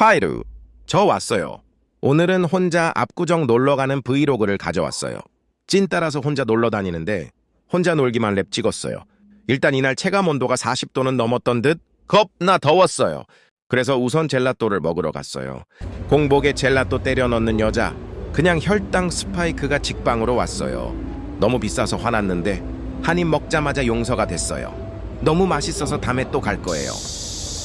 하이루, 저 왔어요. 오늘은 혼자 압구정 놀러 가는 브이로그를 가져왔어요. 찐 따라서 혼자 놀러 다니는데 혼자 놀기만 랩 찍었어요. 일단 이날 체감 온도가 40도는 넘었던 듯 겁나 더웠어요. 그래서 우선 젤라또를 먹으러 갔어요. 공복에 젤라또 때려 넣는 여자. 그냥 혈당 스파이크가 직방으로 왔어요. 너무 비싸서 화났는데 한 입 먹자마자 용서가 됐어요. 너무 맛있어서 다음에 또 갈 거예요.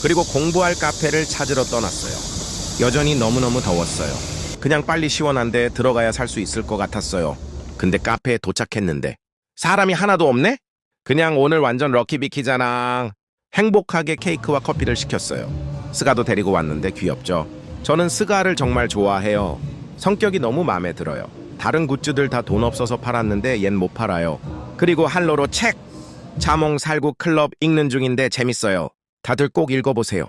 그리고 공부할 카페를 찾으러 떠났어요. 여전히 너무너무 더웠어요. 그냥 빨리 시원한데 들어가야 살 수 있을 것 같았어요. 근데 카페에 도착했는데 사람이 하나도 없네? 그냥 오늘 완전 럭키비키잖아. 행복하게 케이크와 커피를 시켰어요. 스가도 데리고 왔는데 귀엽죠? 저는 스가를 정말 좋아해요. 성격이 너무 마음에 들어요. 다른 굿즈들 다 돈 없어서 팔았는데 얜 못 팔아요. 그리고 할로로 책! 자몽 살구 클럽 읽는 중인데 재밌어요. 다들 꼭 읽어보세요.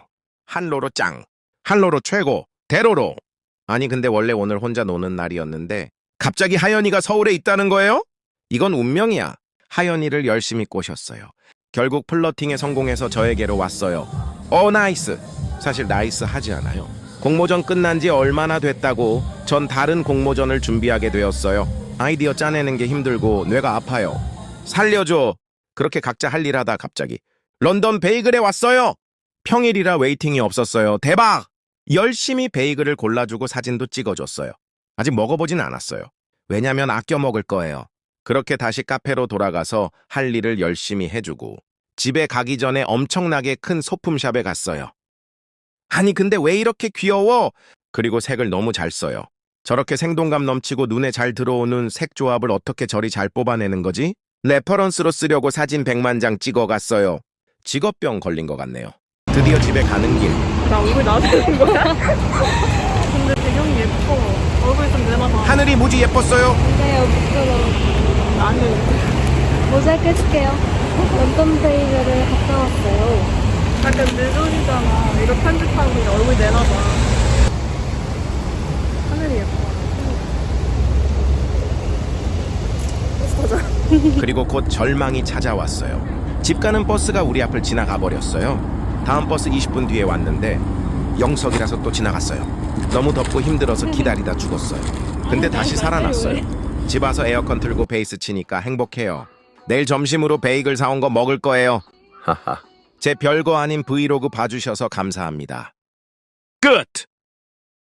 한로로 짱! 한로로 최고! 대로로! 아니 근데 원래 오늘 혼자 노는 날이었는데 갑자기 하연이가 서울에 있다는 거예요? 이건 운명이야. 하연이를 열심히 꼬셨어요. 결국 플러팅에 성공해서 저에게로 왔어요. 어 나이스. 사실 나이스 하지 않아요. 공모전 끝난 지 얼마나 됐다고 전 다른 공모전을 준비하게 되었어요. 아이디어 짜내는 게 힘들고 뇌가 아파요. 살려줘. 그렇게 각자 할 일 하다 갑자기 런던 베이글에 왔어요. 평일이라 웨이팅이 없었어요. 대박! 열심히 베이글을 골라주고 사진도 찍어줬어요. 아직 먹어보진 않았어요. 왜냐면 아껴 먹을 거예요. 그렇게 다시 카페로 돌아가서 할 일을 열심히 해주고 집에 가기 전에 엄청나게 큰 소품샵에 갔어요. 아니 근데 왜 이렇게 귀여워? 그리고 색을 너무 잘 써요. 저렇게 생동감 넘치고 눈에 잘 들어오는 색 조합을 어떻게 저리 잘 뽑아내는 거지? 레퍼런스로 쓰려고 사진 100만 장 찍어갔어요. 직업병 걸린 것 같네요. 드디어 집에 가는 길. 나 얼굴 되는 거야? 근데 배경이 예뻐. 얼굴 좀 내놔봐. 하늘이 무지 예뻤어요. 네요, 부끄러워. 나는 모자이크 해줄게요. 런던 베이글을 갔다 왔어요. 약간 늦은이잖아. 이거 편집하고 그냥 얼굴 내놔봐. 하늘이 예뻐. 그리고 곧 절망이 찾아왔어요. 집 가는 버스가 우리 앞을 지나가 버렸어요. 다음 버스 20분 뒤에 왔는데 영석이라서 또 지나갔어요. 너무 덥고 힘들어서 기다리다 죽었어요. 근데 다시 살아났어요. 집 와서 에어컨 틀고 베이스 치니까 행복해요. 내일 점심으로 베이글 사온 거 먹을 거예요. 하하. 제 별거 아닌 브이로그 봐주셔서 감사합니다. 끝!